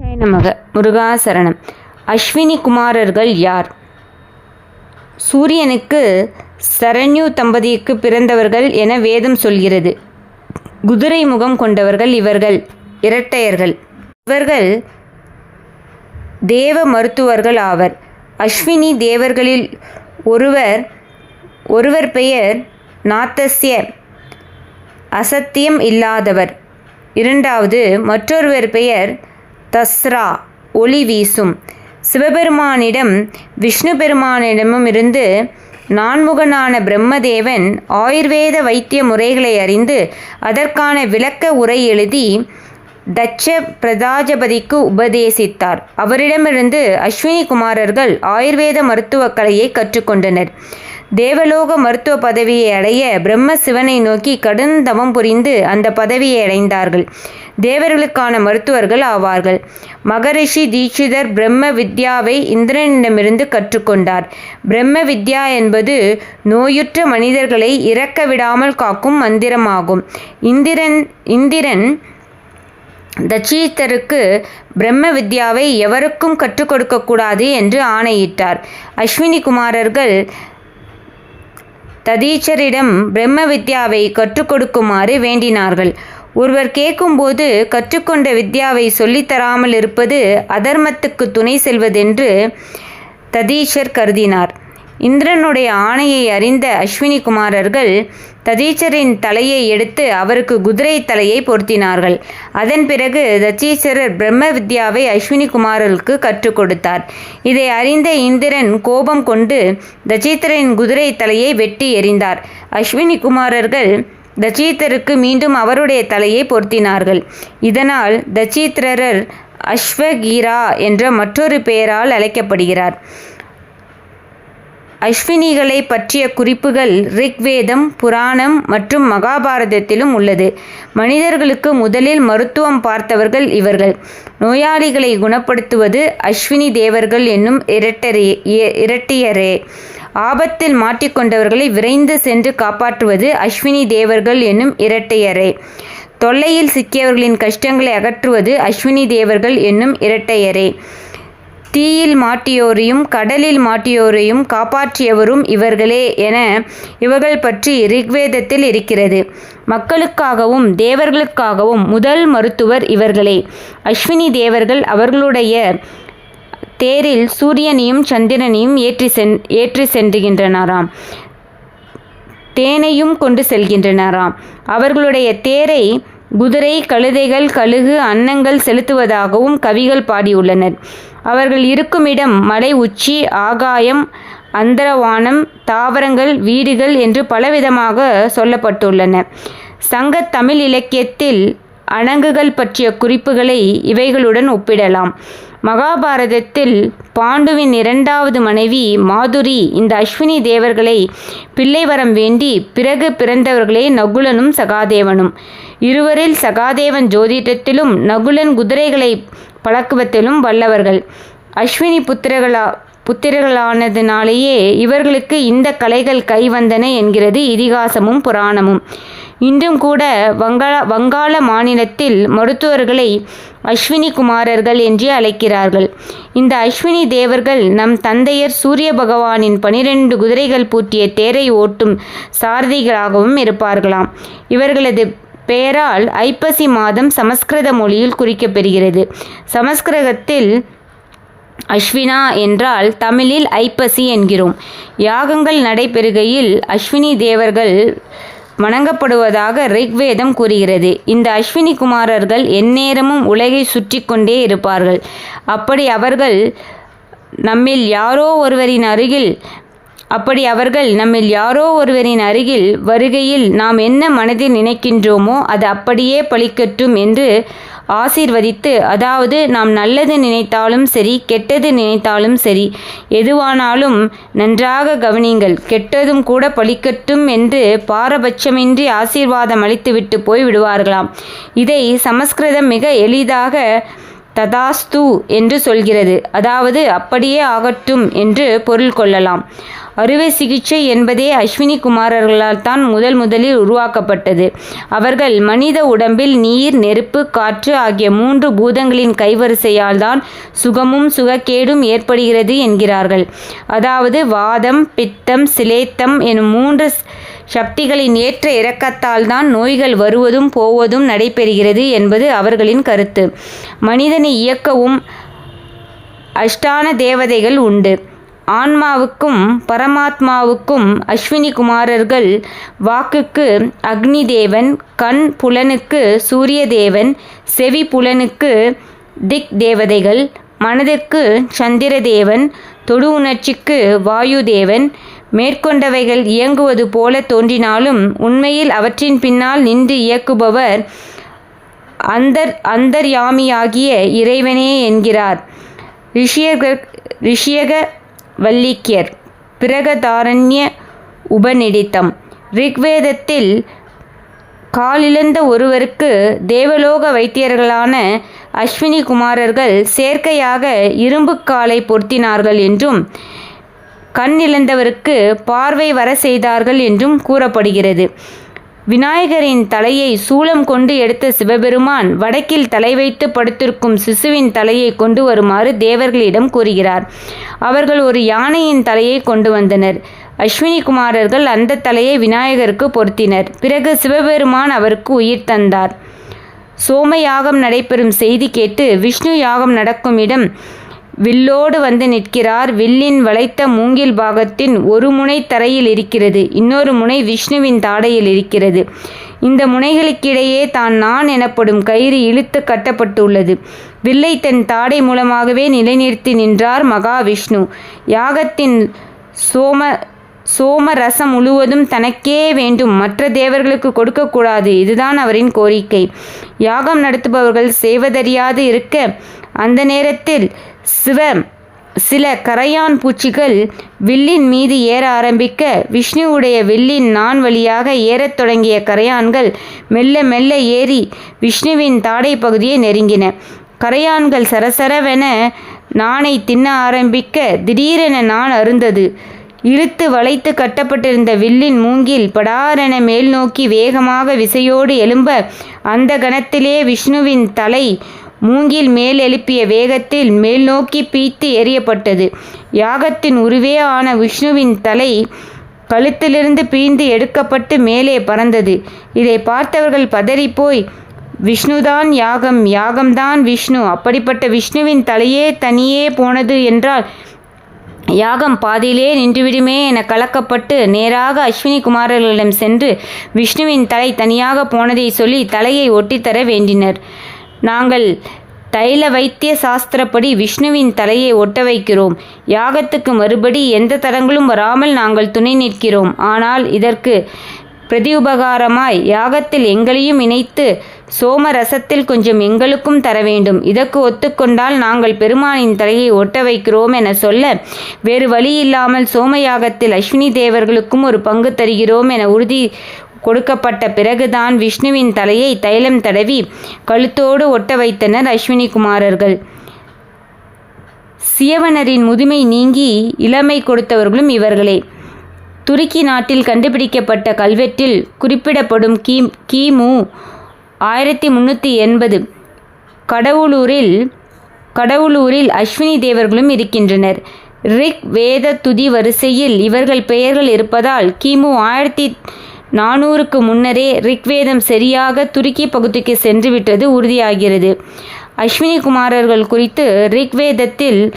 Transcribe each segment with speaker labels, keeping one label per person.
Speaker 1: நமக. முருகாசரணம். அஸ்வினி குமாரர்கள் யார்? சூரியனுக்கு சரண்யு தம்பதிக்கு பிறந்தவர்கள் என வேதம் சொல்கிறது. குதிரை முகம் கொண்டவர்கள் இவர்கள். இரட்டையர்கள். இவர்கள் தேவ மருத்துவர்கள் ஆவர். அஸ்வினி தேவர்களில் ஒருவர் ஒருவர் பெயர் நாத்தஸ்ய. அசத்தியம் இல்லாதவர். இரண்டாவது மற்றொருவர் பெயர் தஸ்ரா ஒளி வீசும். சிவபெருமானிடம் விஷ்ணு பெருமானிடமும் இருந்து நான்முகனான பிரம்மதேவன் ஆயுர்வேத வைத்திய முறைகளை அறிந்து அதற்கான விளக்க உரை எழுதி தட்ச பிரதாஜபதிக்கு உபதேசித்தார். அவரிடமிருந்து அஸ்வினி குமாரர்கள் ஆயுர்வேத மருத்துவக் கலையை கற்றுக்கொண்டனர். தேவலோக மருத்துவ பதவியை அடைய பிரம்ம சிவனை நோக்கி கடும் தவம் புரிந்து அந்த பதவியை அடைந்தார்கள். தேவர்களுக்கான மருத்துவர்கள் ஆவார்கள். மகரிஷி தீட்சிதர் பிரம்ம வித்யாவை இந்திரனிடமிருந்து கற்றுக்கொண்டார். பிரம்ம வித்யா என்பது நோயுற்ற மனிதர்களை இறக்க விடாமல் காக்கும் மந்திரமாகும். இந்திரன் இந்திரன் தட்சித்தருக்கு பிரம்ம வித்யாவை எவருக்கும் கற்றுக் கொடுக்கக்கூடாது என்று ஆணையிட்டார். அஸ்வினி குமாரர்கள் ததீச்சரிடம் பிரம்ம வித்யாவை கற்றுக் கொடுக்குமாறு வேண்டினார்கள். ஒருவர் கேட்கும்போது கற்றுக்கொண்ட வித்யாவை சொல்லித்தராமல் இருப்பது அதர்மத்துக்கு துணை செல்வதென்று ததீஷர் கருதினார். இந்திரனுடைய ஆணையை அறிந்த அஸ்வினி குமாரர்கள் ததீச்சரின் தலையை எடுத்து அவருக்கு குதிரை தலையை பொருத்தினார்கள். அதன் பிறகு தச்சீச்சரர் பிரம்ம வித்யாவை அஸ்வினி குமாரருக்கு கற்றுக் கொடுத்தார். இதை அறிந்த இந்திரன் கோபம் கொண்டு தச்சீத்தரின் குதிரை தலையை வெட்டி எறிந்தார். அஸ்வினி குமாரர்கள் தச்சீத்தருக்கு மீண்டும் அவருடைய தலையை பொருத்தினார்கள். இதனால் தச்சீத்திரர் அஸ்வகீரா என்ற மற்றொரு பெயரால் அழைக்கப்படுகிறார். அஸ்வினிகளை பற்றிய குறிப்புகள் ரிக்வேதம் புராணம் மற்றும் மகாபாரதத்திலும் உள்ளது. மனிதர்களுக்கு முதலில் மருத்துவம் பார்த்தவர்கள் இவர்கள். நோயாளிகளை குணப்படுத்துவது அஸ்வினி தேவர்கள் என்னும் இரட்டரே இரட்டியரே. ஆபத்தில் மாட்டிக்கொண்டவர்களை விரைந்து சென்று காப்பாற்றுவது அஸ்வினி தேவர்கள் என்னும் இரட்டையரே. தொல்லையில் சிக்கியவர்களின் கஷ்டங்களை அகற்றுவது அஸ்வினி தேவர்கள் என்னும் இரட்டையரே. தீயில் மாட்டியோரையும் கடலில் மாட்டியோரையும் காப்பாற்றியவரும் இவர்களே என இவர்கள் பற்றி ரிக்வேதத்தில் இருக்கிறது. மக்களுக்காகவும் தேவர்களுக்காகவும் முதல் மருத்துவர் இவர்களே. அஸ்வினி தேவர்கள் அவர்களுடைய தேரில் சூரியனையும் சந்திரனையும் ஏற்றி சென் ஏற்றி சென்றுகின்றனராம். தேனையும் கொண்டு செல்கின்றனராம். அவர்களுடைய தேரை குதிரை கழுதைகள் கழுகு அன்னங்கள் செலுத்துவதாகவும் கவிகள் பாடியுள்ளனர். அவர்கள் இருக்குமிடம் மலை உச்சி ஆகாயம் அந்தரவானம் தாவரங்கள் வீடுகள் என்று பலவிதமாக சொல்லப்பட்டுள்ளன. சங்க தமிழ் இலக்கியத்தில் அணங்குகள் பற்றிய குறிப்புகளை இவைகளுடன் ஒப்பிடலாம். மகாபாரதத்தில் பாண்டுவின் இரண்டாவது மனைவி மாதுரி இந்த அஸ்வினி தேவர்களை பிள்ளை வரம் வேண்டி பிறகு பிறந்தவர்களே நகுலனும் சகாதேவனும். இருவரில் சகாதேவன் ஜோதிடத்திலும் நகுலன் குதிரைகளை பழக்குவத்திலும் வல்லவர்கள். அஸ்வினி புத்திரர்களா புத்திரர்களானதினாலேயே இவர்களுக்கு இந்த கலைகள் கைவந்தன என்கிறது இதிகாசமும் புராணமும். இன்றும் கூட வங்காள வங்காள மாநிலத்தில் மருத்துவர்களை அஸ்வினி குமாரர்கள் என்றே அழைக்கிறார்கள். இந்த அஸ்வினி தேவர்கள் நம் தந்தையர் சூரிய பகவானின் பனிரெண்டு குதிரைகள் பூட்டிய தேரை ஓட்டும் சாரதிகளாகவும் இருப்பார்களாம். இவர்களது பெயரால் ஐப்பசி மாதம் சமஸ்கிருத மொழியில் குறிக்கப்பெறுகிறது சமஸ்கிருதத்தில் அஸ்வினா என்றால் தமிழில் ஐப்பசி என்கிறோம். யாகங்கள் நடைபெறுகையில் அஸ்வினி தேவர்கள் வணங்கப்படுவதாக ரிக்வேதம் கூறுகிறது. இந்த அஸ்வினி குமாரர்கள் எந்நேரமும் உலகை சுற்றி கொண்டே இருப்பார்கள். அப்படி அவர்கள் நம்மில் யாரோ ஒருவரின் அருகில் அப்படி அவர்கள் நம்மில் யாரோ ஒருவரின் அருகில் வருகையில் நாம் என்ன மனதில் நினைக்கின்றோமோ அது அப்படியே பழிக்கட்டும் என்று ஆசீர்வதித்து அதாவது நாம் நல்லது நினைத்தாலும் சரி கெட்டது நினைத்தாலும் சரி எதுவானாலும் நன்றாக கவனிங்கள் கெட்டதும் கூட பழிக்கட்டும் என்று பாரபட்சமின்றி ஆசீர்வாதம் அளித்துவிட்டு போய் விடுவார்களாம் இதை சமஸ்கிருதம் மிக எளிதாக ததாஸ்து என்று சொல்கிறது. அதாவது அப்படியே ஆகட்டும் என்று பொருள் கொள்ளலாம். அறுவை சிகிச்சை என்பதே அஸ்வினி குமாரர்களால் தான் முதல் முதலில் உருவாக்கப்பட்டது. அவர்கள் மனித உடம்பில் நீர் நெருப்பு காற்று ஆகிய மூன்று பூதங்களின் கைவரிசையால் தான் சுகமும் சுகக்கேடும் ஏற்படுகிறது என்கிறார்கள். அதாவது வாதம் பித்தம் சிலேத்தம் எனும் மூன்று சக்திகளின் ஏற்ற இறக்கத்தால் தான் நோய்கள் வருவதும் போவதும் நடைபெறுகிறது என்பது அவர்களின் கருத்து. மனிதனை இயக்கவும் அஷ்டான தேவதைகள் உண்டு. ஆன்மாவுக்கும் பரமாத்மாவுக்கும் அஸ்வினி குமாரர்கள் வாக்குக்கு அக்னி தேவன் கண் புலனுக்கு சூரிய தேவன் செவி புலனுக்கு திக் தேவதைகள் மனதிற்கு சந்திரதேவன் தொடு உணர்ச்சிக்கு வாயு தேவன் மேற்கொண்டவைகள் இயங்குவது போல தோன்றினாலும் உண்மையில் அவற்றின் பின்னால் நின்று இயக்குபவர் அந்தர் அந்தர்யாமியாகிய இறைவனே என்கிறார். ரிஷியக ரிஷியக வல்லிக்கியர் பிரகதாரண்ய உபநிடித்தம். ரிக்வேதத்தில் காலிழந்த ஒருவருக்கு தேவலோக வைத்தியர்களான அஸ்வினி குமாரர்கள் செயற்கையாக இரும்புக்காலை பொருத்தினார்கள் என்றும் கண் இழந்தவருக்கு பார்வை வர செய்தார்கள் என்றும் கூறப்படுகிறது. விநாயகரின் தலையை சூலம் கொண்டு எடுத்த சிவபெருமான் வடக்கில் தலை வைத்து படுத்திருக்கும் சிசுவின் தலையை கொண்டு வருமாறு தேவர்களிடம் கூறுகிறார். அவர்கள் ஒரு யானையின் தலையை கொண்டு வந்தனர். அஸ்வினி குமாரர்கள் அந்த தலையை விநாயகருக்கு பொருத்தினர். பிறகு சிவபெருமான் அவருக்கு உயிர் தந்தார். சோம யாகம் நடைபெறும் செய்தி கேட்டு விஷ்ணு யாகம் நடக்கும் இடம் வில்லோடு வந்து நிற்கிறார். வில்லின் வளைத்த மூங்கில் பாகத்தின் ஒரு முனை தரையில் இருக்கிறது. இன்னொரு முனை விஷ்ணுவின் தாடையில் இருக்கிறது. இந்த முனைகளுக்கிடையே தான் நான் எனப்படும் கயிறு இழுத்து கட்டப்பட்டுள்ளது. வில்லை தன் தாடை மூலமாகவே நிலைநிறுத்தி நின்றார் மகாவிஷ்ணு. யாகத்தின் சோம சோம ரசம் முழுவதும் தனக்கே வேண்டும். மற்ற தேவர்களுக்கு கொடுக்கக்கூடாது. இதுதான் அவரின் கோரிக்கை. யாகம் நடத்துபவர்கள் செய்வதறியாது இருக்க அந்த நேரத்தில் சிவ சில கரையான் பூச்சிகள் வில்லின் மீது ஏற ஆரம்பிக்க விஷ்ணுவுடைய வில்லின் நான் வழியாக ஏறத் தொடங்கிய கரையான்கள் மெல்ல மெல்ல ஏறி விஷ்ணுவின் தாடை பகுதியை நெருங்கின. கரையான்கள் சரசரவென நானை தின்ன ஆரம்பிக்க திடீரென நான் அருந்தது. இழுத்து வளைத்து கட்டப்பட்டிருந்த வில்லின் மூங்கில் படாரென மேல் நோக்கி வேகமாக விசையோடு எழும்ப அந்த கணத்திலே விஷ்ணுவின் தலை மூங்கில் மேல் எழுப்பிய வேகத்தில் மேல் நோக்கி பீத்து எறியப்பட்டது. யாகத்தின் உருவே ஆன விஷ்ணுவின் தலை கழுத்திலிருந்து பீந்து எடுக்கப்பட்டு மேலே பறந்தது. இதை பார்த்தவர்கள் பதறிப்போய் விஷ்ணுதான் யாகம் யாகம்தான் விஷ்ணு. அப்படிப்பட்ட விஷ்ணுவின் தலையே தனியே போனது என்றால் யாகம் பாதியிலே நின்றுவிடுமே என கலக்கப்பட்டு நேராக அஸ்வினி குமாரர்களிடம் சென்று விஷ்ணுவின் தலை தனியாக போனதை சொல்லி தலையை ஒட்டித்தர வேண்டினர். நாங்கள் தைல வைத்திய சாஸ்திரப்படி விஷ்ணுவின் தலையை ஒட்ட வைக்கிறோம். யாகத்துக்கு மறுபடி எந்த தடங்களும் வராமல் நாங்கள் துணை நிற்கிறோம். ஆனால் இதற்கு பிரதியுபகாரமாய் யாகத்தில் எங்களையும் இணைத்து சோம ரசத்தில் கொஞ்சம் எங்களுக்கும் தர வேண்டும். இதற்கு ஒத்துக்கொண்டால் நாங்கள் பெருமானின் தலையை ஒட்ட வைக்கிறோம் என சொல்ல வேறு வழி இல்லாமல் சோம யாகத்தில் அஸ்வினி தேவர்களுக்கும் ஒரு பங்கு தருகிறோம் என உறுதி கொடுக்கப்பட்ட பிறகுதான் விஷ்ணுவின் தலையை தைலம் தடவி கழுத்தோடு ஒட்ட வைத்தனர் அஸ்வினி குமாரர்கள் சியவனரின் முதுமை நீங்கி இளமை கொடுத்தவர்களும் இவர்களே. துருக்கி நாட்டில் கண்டுபிடிக்கப்பட்ட கல்வெட்டில் குறிப்பிடப்படும் கி கிமு ஆயிரத்தி முன்னூற்றி எண்பது கடவுளூரில் கடவுளூரில் அஸ்வினி தேவர்களும் இருக்கின்றனர். ரிக் வேத துதி வரிசையில் இவர்கள் பெயர்கள் இருப்பதால் கிமு ஆயிரத்தி நானூறுக்கு முன்னரே ரிக்வேதம் சரியாக துருக்கி பகுதிக்கு சென்றுவிட்டது உறுதியாகிறது. அஸ்வினி குமாரர்கள் குறித்து ரிக்வேதத்தில்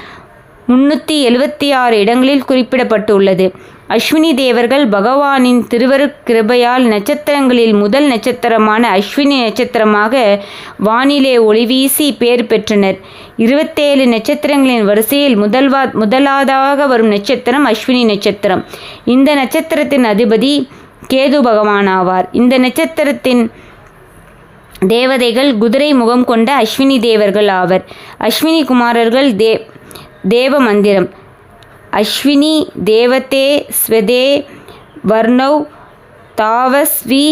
Speaker 1: முன்னூற்றி எழுபத்தி ஆறு இடங்களில் குறிப்பிடப்பட்டுள்ளது. அஸ்வினி தேவர்கள் பகவானின் திருவருக்கிருபையால் நட்சத்திரங்களில் முதல் நட்சத்திரமான அஸ்வினி நட்சத்திரமாக வானிலே ஒளிவீசி பேர் பெற்றனர். இருபத்தேழு நட்சத்திரங்களின் வரிசையில் முதல்வா முதலாவதாக வரும் நட்சத்திரம் அஸ்வினி நட்சத்திரம். இந்த நட்சத்திரத்தின் அதிபதி கேது பகவான் ஆவார். இந்த நட்சத்திரத்தின் தேவதைகள் குதிரை முகம் கொண்ட அஸ்வினி தேவர்கள் ஆவர். அஸ்வினி குமாரர்கள் தே தேவ மந்திரம். அஸ்வினி தேவதே ஸ்வதே வர்ணவ் தாவஸ்வி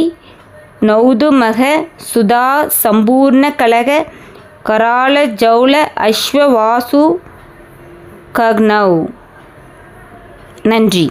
Speaker 1: நௌதுமக சுதா சம்பூர்ண கலக கரால ஜௌல அஸ்வ வாசு கக்னவ் நன்றி.